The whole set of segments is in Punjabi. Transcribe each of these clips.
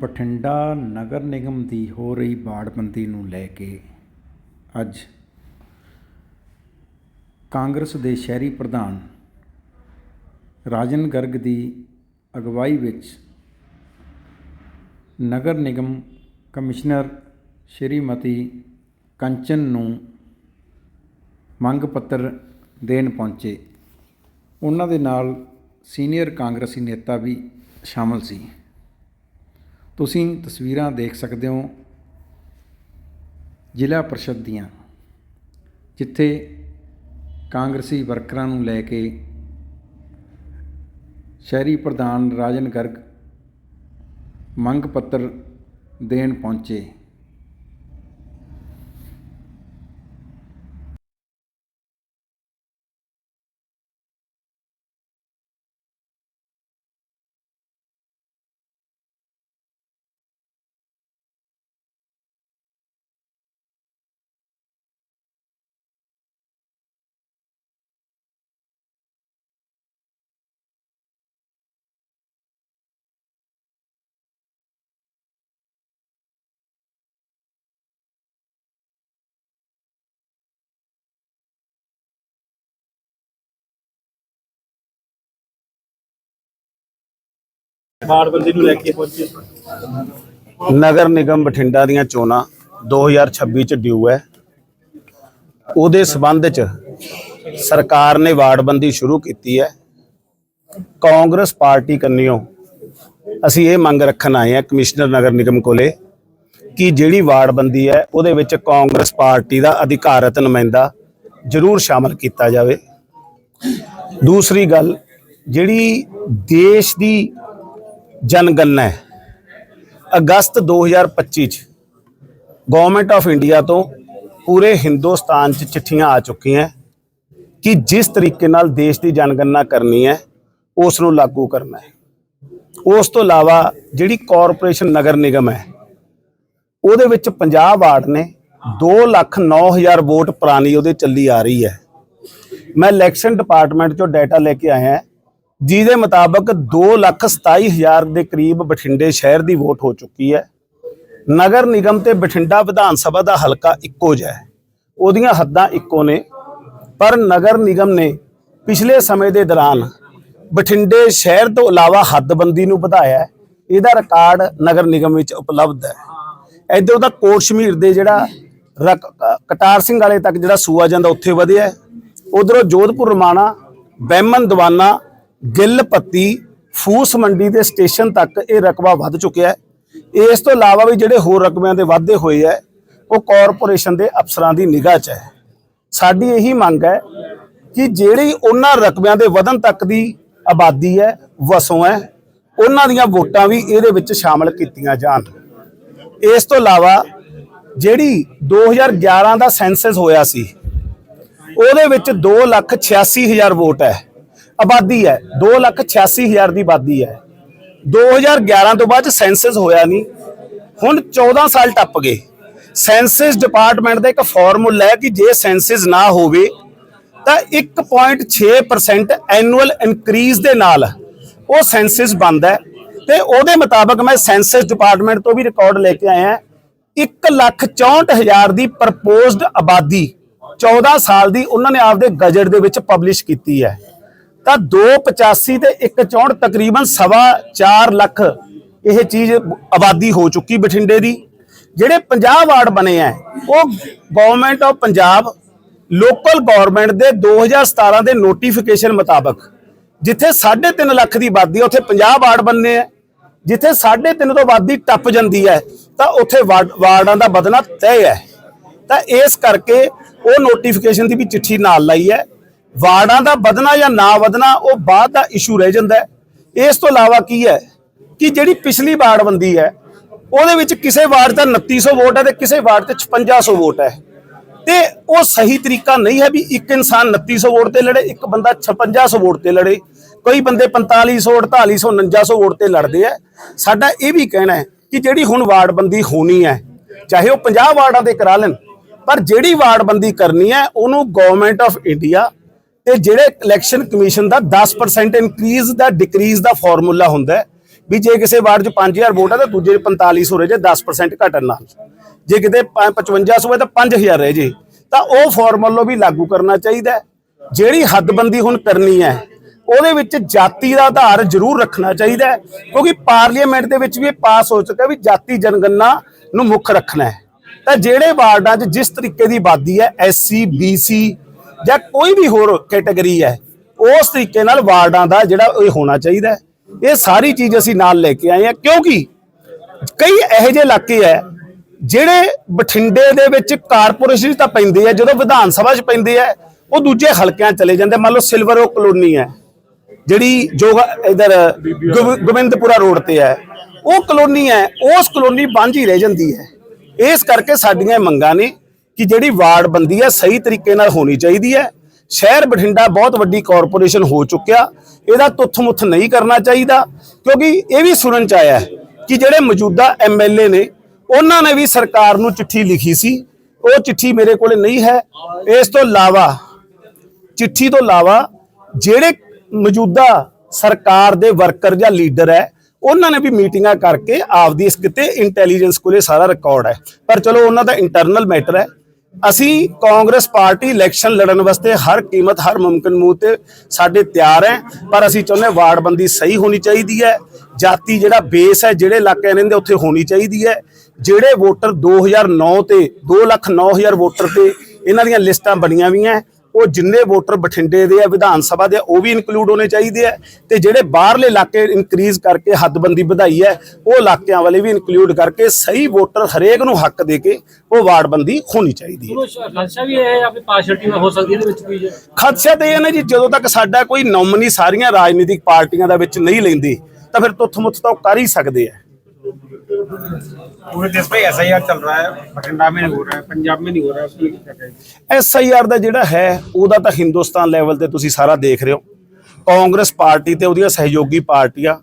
ਬਠਿੰਡਾ ਨਗਰ ਨਿਗਮ ਦੀ ਹੋ ਰਹੀ ਬਾੜਬੰਦੀ ਨੂੰ ਲੈ ਕੇ ਅੱਜ ਕਾਂਗਰਸ ਦੇ ਸ਼ਹਿਰੀ ਪ੍ਰਧਾਨ ਰਾਜਨ ਗਰਗ ਦੀ ਅਗਵਾਈ ਵਿੱਚ ਨਗਰ ਨਿਗਮ ਕਮਿਸ਼ਨਰ ਸ਼੍ਰੀਮਤੀ ਕੰਚਨ ਨੂੰ ਮੰਗ ਪੱਤਰ ਦੇਣ ਪਹੁੰਚੇ। ਉਹਨਾਂ ਦੇ ਨਾਲ ਸੀਨੀਅਰ ਕਾਂਗਰਸੀ ਨੇਤਾ ਵੀ ਸ਼ਾਮਲ ਸੀ। ਤੁਸੀਂ ਤਸਵੀਰਾਂ ਦੇਖ ਸਕਦੇ ਹੋ ਜ਼ਿਲ੍ਹਾ ਪਰਿਸ਼ਦ ਦੀਆਂ, ਜਿੱਥੇ ਕਾਂਗਰਸੀ ਵਰਕਰਾਂ ਨੂੰ ਲੈ ਕੇ ਸ਼ਹਿਰੀ ਪ੍ਰਧਾਨ ਰਾਜਨ ਗਰਗ ਮੰਗ ਪੱਤਰ ਦੇਣ ਪਹੁੰਚੇ। ਬਾੜਬੰਦੀ ਨੂੰ ਲੈ ਕੇ ਪਹੁੰਚੇ ਨਗਰ ਨਿਗਮ ਬਠਿੰਡਾ ਦੀਆਂ ਚੋਣਾਂ 2026 ਚ ਡਿਊ ਹੈ। ਉਹਦੇ ਸਬੰਧ ਚ ਸਰਕਾਰ ਨੇ ਵਾਰਡਬੰਦੀ ਸ਼ੁਰੂ ਕੀਤੀ ਹੈ। ਕਾਂਗਰਸ ਪਾਰਟੀ ਕੰਨਿਓ ਅਸੀਂ ਇਹ ਮੰਗ ਰੱਖਣ ਆਏ ਹਾਂ ਕਮਿਸ਼ਨਰ ਨਗਰ ਨਿਗਮ ਕੋਲੇ ਕਿ ਜਿਹੜੀ ਵਾਰਡਬੰਦੀ ਹੈ, ਉਹਦੇ ਵਿੱਚ ਕਾਂਗਰਸ ਪਾਰਟੀ ਦਾ ਅਧਿਕਾਰਤ ਨੁਮਾਇੰਦਾ ਜ਼ਰੂਰ ਸ਼ਾਮਲ ਕੀਤਾ ਜਾਵੇ। ਦੂਸਰੀ ਗੱਲ, ਜਿਹੜੀ ਦੇਸ਼ ਦੀ ਜਨਗਣਨਾ ਹੈ। ਅਗਸਤ 2025 ਚ ਗਵਰਨਮੈਂਟ ਆਫ ਇੰਡੀਆ ਤੋਂ ਪੂਰੇ ਹਿੰਦੁਸਤਾਨ ਚ ਚਿੱਠੀਆਂ ਆ ਚੁੱਕੀਆਂ ਕਿ ਜਿਸ ਤਰੀਕੇ ਨਾਲ ਦੇਸ਼ ਦੀ ਜਨਗਣਨਾ ਕਰਨੀ ਹੈ, ਉਸ ਨੂੰ ਲਾਗੂ ਕਰਨਾ ਹੈ। ਉਸ ਤੋਂ ਇਲਾਵਾ ਜਿਹੜੀ ਕਾਰਪੋਰੇਸ਼ਨ ਨਗਰ ਨਿਗਮ ਹੈ, ਉਹਦੇ ਵਿੱਚ 50 ਵਾਰਡ ਨੇ 2 ਲੱਖ 9000 ਵੋਟ ਪੁਰਾਣੀ ਉਹਦੇ ਚੱਲੀ ਆ ਰਹੀ ਹੈ। ਮੈਂ ਇਲੈਕਸ਼ਨ ਡਿਪਾਰਟਮੈਂਟ ਚੋਂ ਡਾਟਾ ਲੈ ਕੇ ਆਇਆ ਹਾਂ ਜਿਹਦੇ ਮੁਤਾਬਕ 227000 ਦੇ ਕਰੀਬ ਬਠਿੰਡੇ ਸ਼ਹਿਰ ਦੀ ਵੋਟ ਹੋ ਚੁੱਕੀ ਹੈ। ਨਗਰ ਨਿਗਮ ਤੇ ਬਠਿੰਡਾ ਵਿਧਾਨ ਸਭਾ ਦਾ ਹਲਕਾ ਇੱਕੋ ਜਿਹਾ ਹੈ। ਉਹਦੀਆਂ ਹੱਦਾਂ ਇੱਕੋ ਨੇ, ਪਰ ਨਗਰ ਨਿਗਮ ਨੇ ਪਿਛਲੇ ਸਮੇਂ ਦੇ ਦੌਰਾਨ ਬਠਿੰਡੇ ਸ਼ਹਿਰ ਤੋਂ ਇਲਾਵਾ ਹੱਦਬੰਦੀ ਨੂੰ ਵਧਾਇਆ ਇਹਦਾ ਰਿਕਾਰਡ ਨਗਰ ਨਿਗਮ ਵਿੱਚ ਉਪਲਬਧ ਹੈ। ਇੱਧਰ ਦਾ ਕੋਟ ਸ਼ਮੀਰ ਦੇ ਜਿਹੜਾ ਰਕ- ਕਟਾਰ ਸਿੰਘ ਵਾਲੇ ਤੱਕ ਜਿਹੜਾ ਸੂਆ ਜਾਂਦਾ ਉੱਥੇ ਵਧਿਆ ਹੈ। ਉਧਰੋਂ ਜੋਧਪੁਰ, ਰਮਾਣਾ, ਬੈਮਨ, ਦਵਾਨਾ ਗਿੱਲ ਪੱਤੀ ਫੂਸ ਮੰਡੀ ਦੇ ਸਟੇਸ਼ਨ ਤੱਕ ਇਹ ਰਕਬਾ ਵੱਧ ਚੁੱਕਿਆ ਹੈ। ਇਸ ਤੋਂ ਇਲਾਵਾ ਵੀ ਜਿਹੜੇ ਹੋਰ ਰਕਬਿਆਂ ਦੇ ਵਾਧੇ ਹੋਏ ਹੈ, ਉਹ ਕਾਰਪੋਰੇਸ਼ਨ ਦੇ ਅਫਸਰਾਂ ਦੀ ਨਿਗਾਹ 'ਚ ਹੈ। ਸਾਡੀ ਇਹੀ ਮੰਗ ਹੈ ਕਿ ਜਿਹੜੀ ਉਹਨਾਂ ਰਕਬਿਆਂ ਦੇ ਵਧਣ ਤੱਕ ਦੀ ਆਬਾਦੀ ਹੈ, ਵਸੋਂ ਹੈ, ਉਹਨਾਂ ਦੀਆਂ ਵੋਟਾਂ ਵੀ ਇਹਦੇ ਵਿੱਚ ਸ਼ਾਮਲ ਕੀਤੀਆਂ ਜਾਣ। ਇਸ ਤੋਂ ਇਲਾਵਾ ਜਿਹੜੀ 2011 ਦਾ ਸੈਂਸਸ ਹੋਇਆ ਸੀ, ਉਹਦੇ ਵਿੱਚ 286000 ਵੋਟ ਹੈ। ਆਬਾਦੀ ਹੈ। 286000 ਦੀ ਆਬਾਦੀ ਹੈ। 2011 ਤੋਂ ਬਾਅਦ ਸੈਂਸਸ ਹੋਇਆ ਨਹੀਂ। ਹੁਣ 14 ਸਾਲ ਟੱਪ ਗਏ। ਸੈਂਸਸ ਡਿਪਾਰਟਮੈਂਟ ਦਾ ਇੱਕ ਫਾਰਮੂਲਾ ਹੈ ਕਿ ਜੇ ਸੈਂਸਸ ਨਾ ਹੋਵੇ, ਤਾਂ 1.6% ਐਨੂਅਲ ਇਨਕਰੀਜ਼ ਦੇ ਨਾਲ ਉਹ ਸੈਂਸਸ ਬਣਦਾ ਹੈ। ਤੇ ਉਹਦੇ ਮੁਤਾਬਕ ਮੈਂ ਸੈਂਸਸ ਡਿਪਾਰਟਮੈਂਟ ਤੋਂ ਵੀ ਰਿਕਾਰਡ ਲੈ ਕੇ ਆਇਆ। 164000 ਦੀ ਪ੍ਰਪੋਜ਼ਡ ਆਬਾਦੀ 14 ਸਾਲ ਦੀ ਉਹਨਾਂ ਨੇ ਆਪਦੇ ਗਜਟ ਦੇ ਵਿੱਚ ਪਬਲਿਸ਼ ਕੀਤੀ ਹੈ। ਤਾਂ 285 ਤੇ 164 ਤਕਰੀਬਨ ਸਵਾ 4 ਲੱਖ ਇਹ ਚੀਜ਼ ਆਬਾਦੀ ਹੋ ਚੁੱਕੀ ਬਠਿੰਡੇ ਦੀ। ਜਿਹੜੇ 50 ਵਾਰਡ ਬਣੇ ਆ ਉਹ government of Punjab local government ਦੇ 2017 ਦੇ ਨੋਟੀਫਿਕੇਸ਼ਨ ਮੁਤਾਬਕ, ਜਿੱਥੇ 3.5 ਲੱਖ ਦੀ ਆਬਾਦੀ ਹੈ ਉੱਥੇ 50 ਵਾਰਡ ਬਣਨੇ ਆ ਜਿੱਥੇ 3.5 ਤੋਂ ਆਬਾਦੀ ਟੱਪ ਜਾਂਦੀ ਹੈ ਤਾਂ ਉੱਥੇ ਵਾਰਡ- ਵਾਰਡਾਂ ਦਾ ਵਧਣਾ ਤੈਅ ਹੈ ਤਾਂ ਇਸ ਕਰਕੇ ਉਹ ਨੋਟੀਫਿਕੇਸ਼ਨ ਦੀ ਵੀ ਚਿੱਠੀ ਨਾਲ ਲਾਈ ਹੈ ਵਾਰਡਾਂ ਦਾ ਵਧਣਾ ਜਾਂ ਨਾ ਵਧਣਾ, ਉਹ ਬਾਅਦ ਦਾ ਇਸ਼ੂ ਰਹਿ ਜਾਂਦਾ ਹੈ। ਇਸ ਤੋਂ ਇਲਾਵਾ ਕੀ ਹੈ ਕਿ ਜਿਹੜੀ ਪਿਛਲੀ ਵਾਰਡਬੰਦੀ ਹੈ, ਉਹਦੇ ਵਿੱਚ ਕਿਸੇ ਵਾਰਡ ਦਾ 2900 ਵੋਟ ਹੈ ਤੇ ਕਿਸੇ ਵਾਰਡ ਤੇ 5600 ਵੋਟ ਹੈ। ਤੇ ਉਹ ਸਹੀ ਤਰੀਕਾ ਨਹੀਂ ਹੈ ਵੀ ਇੱਕ ਇਨਸਾਨ 2900 ਵੋਟ ਤੇ ਲੜੇ, ਇੱਕ ਬੰਦਾ 5600 ਵੋਟ ਤੇ ਲੜੇ। ਕਈ ਬੰਦੇ 4500 4800 4900 ਵੋਟ ਤੇ ਲੜਦੇ ਆ। ਸਾਡਾ ਇਹ ਵੀ ਕਹਿਣਾ ਹੈ ਕਿ ਜਿਹੜੀ ਹੁਣ ਵਾਰਡਬੰਦੀ ਹੋਣੀ ਹੈ, ਚਾਹੇ ਉਹ 50 ਵਾਰਡਾਂ ਤੇ ਕਰਾ ਲੈਣ, ਪਰ ਜਿਹੜੀ ਵਾਰਡਬੰਦੀ ਕਰਨੀ ਹੈ, ਉਹਨੂੰ ਗਵਰਨਮੈਂਟ ਆਫ ਇੰਡੀਆ ਤੇ ਜਿਹੜੇ ਇਲੈਕਸ਼ਨ ਕਮਿਸ਼ਨ ਦਾ 10% ਇਨਕਰੀਜ਼ ਦਾ ਡਿਕਰੀਜ਼ ਦਾ ਫਾਰਮੂਲਾ ਹੁੰਦਾ ਵੀ ਜੇ ਕਿਸੇ ਵਾਰਡ 'ਚ 5000 ਵੋਟ ਆ, ਤਾਂ ਦੂਜੇ 'ਚ 4500 ਰਹਿ ਜੇ 10% ਘਟਣ ਨਾਲ। ਜੇ ਕਿਤੇ ਪ- 5500 ਹੈ ਤਾਂ 5000 ਰਹਿ ਜੇ। ਤਾਂ ਉਹ ਫਾਰਮੂਲਾ ਵੀ ਲਾਗੂ ਕਰਨਾ ਚਾਹੀਦਾ ਜਿਹੜੀ ਹੱਦਬੰਦੀ ਹੁਣ ਕਰਨੀ ਹੈ, ਉਹਦੇ ਵਿੱਚ ਜਾਤੀ ਦਾ ਆਧਾਰ ਜ਼ਰੂਰ ਰੱਖਣਾ ਚਾਹੀਦਾ ਕਿਉਂਕਿ ਪਾਰਲੀਮੈਂਟ ਦੇ ਵਿੱਚ ਵੀ ਇਹ ਪਾਸ ਹੋ ਚੁੱਕਾ ਵੀ ਜਾਤੀ ਜਨਗਣਨਾ ਨੂੰ ਮੁੱਖ ਰੱਖਣਾ ਹੈ। ਤਾਂ ਜਿਹੜੇ ਵਾਰਡਾਂ 'ਚ ਜਿਸ ਤਰੀਕੇ ਦੀ ਆਬਾਦੀ ਹੈ ਐਸਸੀ ਬੀਸੀ ਜਾਂ ਕੋਈ ਵੀ ਹੋਰ ਕੈਟਾਗਰੀ ਹੈ, ਉਸ ਤਰੀਕੇ ਨਾਲ ਵਾਰਡਾਂ ਦਾ ਜਿਹੜਾ ਇਹ ਹੋਣਾ ਚਾਹੀਦਾ ਇਹ ਸਾਰੀ ਚੀਜ਼ ਅਸੀਂ ਨਾਲ ਲੈ ਕੇ ਆਏ ਹਾਂ, ਕਿਉਂਕਿ ਕਈ ਇਹੋ ਜਿਹੇ ਇਲਾਕੇ ਹੈ, ਜਿਹੜੇ ਬਠਿੰਡੇ ਦੇ ਵਿੱਚ ਕਾਰਪੋਰੇਸ਼ਨ 'ਚ ਤਾਂ ਪੈਂਦੇ ਆ, ਜਦੋਂ ਵਿਧਾਨ ਸਭਾ 'ਚ ਪੈਂਦੇ ਆ, ਉਹ ਦੂਜੇ ਹਲਕਿਆਂ 'ਚ ਚਲੇ ਜਾਂਦੇ ਮੰਨ ਲਓ ਸਿਲਵਰ ਓ ਕਲੋਨੀ ਹੈ, ਜਿਹੜੀ ਜੋ ਇਧਰ ਗੋਬਿੰਦਪੁਰਾ ਰੋਡ ਤੇ ਹੈ, ਉਹ ਕਲੋਨੀ ਹੈ, ਉਸ ਕਲੋਨੀ ਬੰਝ ਹੀ ਰਹਿ ਜਾਂਦੀ ਹੈ। ਇਸ ਕਰਕੇ ਸਾਡੀਆਂ ਮੰਗਾਂ ਨੇ ਕਿ ਜਿਹੜੀ ਵਾਰਡ ਬੰਦੀ ਹੈ ਸਹੀ ਤਰੀਕੇ ਨਾਲ ਹੋਣੀ ਚਾਹੀਦੀ ਹੈ। ਸ਼ਹਿਰ ਬਠਿੰਡਾ ਬਹੁਤ ਵੱਡੀ ਕਾਰਪੋਰੇਸ਼ਨ ਹੋ ਚੁੱਕਿਆ। ਇਹਦਾ ਤੁੱਥ-ਮੁੱਥ ਨਹੀਂ ਕਰਨਾ ਚਾਹੀਦਾ, ਕਿਉਂਕਿ ਇਹ ਵੀ ਸੁਣਨ ਚ ਆਇਆ ਕਿ ਜਿਹੜੇ ਮੌਜੂਦਾ ਐਮਐਲਏ ਨੇ, ਉਹਨਾਂ ਨੇ ਵੀ ਸਰਕਾਰ ਨੂੰ ਚਿੱਠੀ ਲਿਖੀ ਸੀ। ਉਹ ਚਿੱਠੀ ਮੇਰੇ ਕੋਲੇ ਨਹੀਂ ਹੈ। ਇਸ ਤੋਂ ਇਲਾਵਾ, ਚਿੱਠੀ ਤੋਂ ਇਲਾਵਾ ਜਿਹੜੇ ਮੌਜੂਦਾ ਸਰਕਾਰ ਦੇ ਵਰਕਰ ਜਾਂ ਲੀਡਰ ਹੈ, ਉਹਨਾਂ ਨੇ ਵੀ ਮੀਟਿੰਗਾਂ ਕਰਕੇ ਆਪਦੀ ਇਸ ਕਿਤੇ ਇੰਟੈਲੀਜੈਂਸ ਕੋਲੇ ਸਾਰਾ ਰਿਕਾਰਡ ਹੈ। ਪਰ ਚਲੋ, ਉਹਨਾਂ ਦਾ ਇੰਟਰਨਲ ਮੈਟਰ ਹੈ। ਅਸੀਂ ਕਾਂਗਰਸ ਪਾਰਟੀ ਇਲੈਕਸ਼ਨ ਲੜਨ ਵਾਸਤੇ ਹਰ ਕੀਮਤ ਹਰ ਮੁਮਕਿਨ ਮੂਹ ਤੇ ਸਾਡੇ ਤਿਆਰ ਹੈ ਪਰ ਅਸੀਂ ਚਾਹੁੰਦੇ ਹਾਂ ਵਾਰਡਬੰਦੀ ਸਹੀ ਹੋਣੀ ਚਾਹੀਦੀ ਹੈ ਜਾਤੀ ਜਿਹੜਾ ਬੇਸ ਹੈ ਜਿਹੜੇ ਇਲਾਕੇ ਰਹਿੰਦੇ ਉੱਥੇ ਹੋਣੀ ਚਾਹੀਦੀ ਹੈ ਜਿਹੜੇ ਵੋਟਰ 2009 ਤੇ 2,09,000 ਵੋਟਰ ਤੇ ਇਹਨਾਂ ਦੀਆਂ ਲਿਸਟਾਂ ਬਣੀਆਂ ਵੀਆਂ ਉਹ ਜਿੰਨੇ ਵੋਟਰ ਬਠਿੰਡੇ ਦੇ ਆ ਵਿਧਾਨ ਸਭਾ ਦੇ ਉਹ ਵੀ ਇਨਕਲੂਡ ਹੋਣੇ ਚਾਹੀਦੇ ਆ। ਤੇ ਜਿਹੜੇ ਬਾਹਰਲੇ ਇਲਾਕੇ ਇਨਕਰੀਜ਼ ਕਰਕੇ ਹੱਦਬੰਦੀ ਵਧਾਈ ਹੈ ਉਹ ਇਲਾਕਿਆਂ ਵਾਲੇ ਵੀ ਇਨਕਲੂਡ ਕਰਕੇ ਸਹੀ ਵੋਟਰ ਹਰੇਕ ਨੂੰ ਹੱਕ ਦੇ ਕੇ ਉਹ ਵਾਰਡਬੰਦੀ ਹੋਣੀ ਚਾਹੀਦੀ ਹੈ। ਖਲਸਾ ਵੀ ਇਹ ਹੈ ਆਪਣੀ ਪਾਰਸ਼ਲਟੀ ਹੋ ਸਕਦੀ ਇਹਦੇ ਵਿੱਚ ਵੀ ਖਦਸ਼ਾ ਤੇ ਇਹ ਨਾ ਜੀ ਜਦੋਂ ਤੱਕ ਸਾਡਾ ਕੋਈ ਨੋਮਨੀ ਸਾਰੀਆਂ ਰਾਜਨੀਤਿਕ ਪਾਰਟੀਆਂ ਦਾ ਵਿੱਚ ਨਹੀਂ ਲੈਂਦੀ ਤਾਂ ਫਿਰ ਤੁੱਥ ਮੁੱਥ ਤਾਂ ਉਹ ਕਰ ਹੀ ਸਕਦੇ ਆ। पूरे देश में ऐसा ही चल रहा है बठिंडा में नहीं हो रहा है पंजाब में नहीं हो रहा है उसमें क्या कहेंगे ਐਸ ਆਈ ਆਰ ਦਾ ਜਿਹੜਾ ਹੈ ਉਹਦਾ ਤਾਂ ਹਿੰਦੁਸਤਾਨ ਲੈਵਲ ਤੇ ਤੁਸੀਂ ਸਾਰਾ ਦੇਖ ਰਹੇ ਹੋ ਕਾਂਗਰਸ ਪਾਰਟੀ ਤੇ ਉਹਦੀਆਂ ਸਹਿਯੋਗੀ ਪਾਰਟੀਆਂ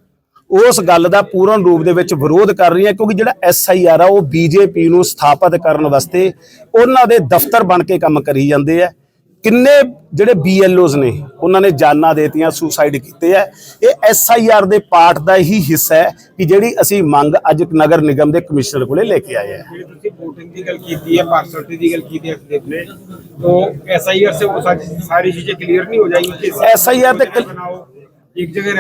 ਉਸ ਗੱਲ ਦਾ ਪੂਰਨ ਰੂਪ ਦੇ ਵਿੱਚ ਵਿਰੋਧ ਕਰ ਰਹੀਆਂ ਕਿਉਂਕਿ ਜਿਹੜਾ ਐਸ ਆਈ ਆਰ ਆ ਉਹ ਬੀਜੇਪੀ ਨੂੰ ਸਥਾਪਿਤ ਕਰਨ ਵਾਸਤੇ ਉਹਨਾਂ ਦੇ ਦਫ਼ਤਰ ਬਣ ਕੇ ਕੰਮ ਕਰੀ ਜਾਂਦੇ ਆ ਕਿੰਨੇ ਜਿਹੜੇ ਬੀਐਲਓਜ਼ ਨੇ ਉਹਨਾਂ ਨੇ ਜਾਨਾਂ ਦੇਤੀਆਂ ਸੁਸਾਈਡ ਕੀਤੇ ਆ ਇਹ ਐਸ ਆਈ ਆਰ ਦੇ ਪਾਰਟ ਦਾ ਹੀ ਹਿੱਸਾ ਹੈ ਕਿ ਜਿਹੜੀ ਅਸੀਂ ਮੰਗ ਅੱਜ ਨਗਰ ਨਿਗਮ ਦੇ ਕਮਿਸ਼ਨਰ ਕੋਲੇ ਲੈ ਕੇ ਆਏ ਆ ਜਿਹੜੀ ਤੁਸੀਂ VOTING ਦੀ ਗੱਲ ਕੀਤੀ ਹੈ ਪਾਰਸਲਟੀ ਦੀ ਗੱਲ ਕੀਤੀ ਹੈ ਅਖਦੇਵ ਨੇ तो एसआईआर से वो सारी सारी चीजें क्लियर नहीं हो जाएंगी कि SIR ਤੇ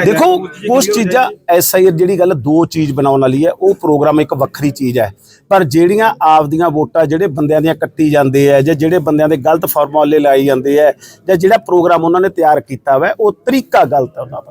ਦੇਖੋ ਉਸ ਚੀਜ਼ਾਂ ਐਸਆਈਆਰ ਜਿਹੜੀ ਗੱਲ ਦੋ ਚੀਜ਼ ਬਣਾਉਣ ਵਾਲੀ ਹੈ ਉਹ ਪ੍ਰੋਗਰਾਮ ਇੱਕ ਵੱਖਰੀ ਚੀਜ਼ ਹੈ। ਪਰ ਜਿਹੜੀਆਂ ਆਪਦੀਆਂ ਵੋਟਾਂ ਜਿਹੜੇ ਬੰਦਿਆਂ ਦੀਆਂ ਕੱਟੀ ਜਾਂਦੇ ਆ ਜਾਂ ਜਿਹੜੇ ਬੰਦਿਆਂ ਦੇ ਗਲਤ ਫਾਰਮੂਲੇ ਲਾਏ ਜਾਂਦੇ ਆ ਜਾਂ ਜਿਹੜਾ ਪ੍ਰੋਗਰਾਮ ਉਹਨਾਂ ਨੇ ਤਿਆਰ ਕੀਤਾ ਹੋਇਆ ਉਹ ਤਰੀਕਾ ਗਲਤ ਹੈ ਉਹਨਾਂ